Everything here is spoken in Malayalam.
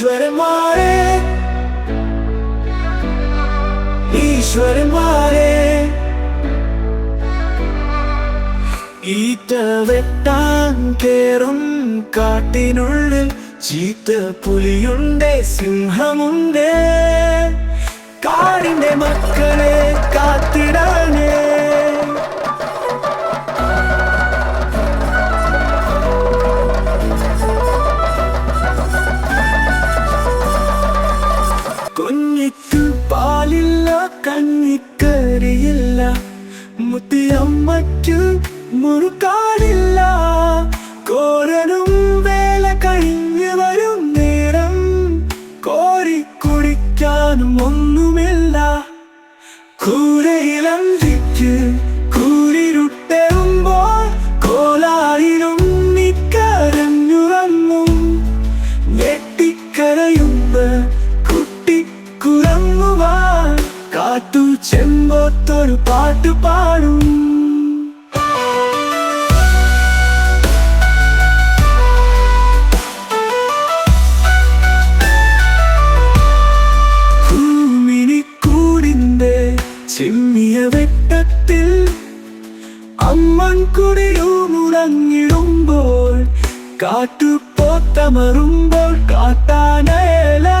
ഈശ്വരന്മാരെ ഈശ്വരന്മാരെ ഈറ്റ വെട്ടാൻ കേറും കാട്ടിനുള്ളിൽ ചീത്ത പുലിയുണ്ട് സിംഹമുണ്ട്. കാടിന്റെ മക്കളെ കാത്തിടാനേ കണ്ണിക്കരിയില്ല. മുത്തിയമ്മയ്ക്കു മുറുക്കാടില്ല. കോരനും വേല കഴിഞ്ഞു വരും നേരം. കോരി കുടിക്കാനും ഒന്നുമില്ല. കൂരയിലന്തിക്ക് കൂരിരുട്ടെറുമ്പോൾ കോലായിലും നിക്കരഞ്ഞുറങ്ങും വെട്ടിക്കരയുമ്പ് കുട്ടിക്കുറങ്ങുവാൻ കാത്തു ചെമ്പത്തൊരു പാട്ടു പാടും. ചെമ്മിയ വെട്ടത്തിൽ അമ്മൻ കുടിയുമുടങ്ങിടുമ്പോൾ കാട്ടുപോത്തമറുമ്പോൾ കാട്ടാനേലറുമ്പോൾ കാടിന്റെ മക്കളെ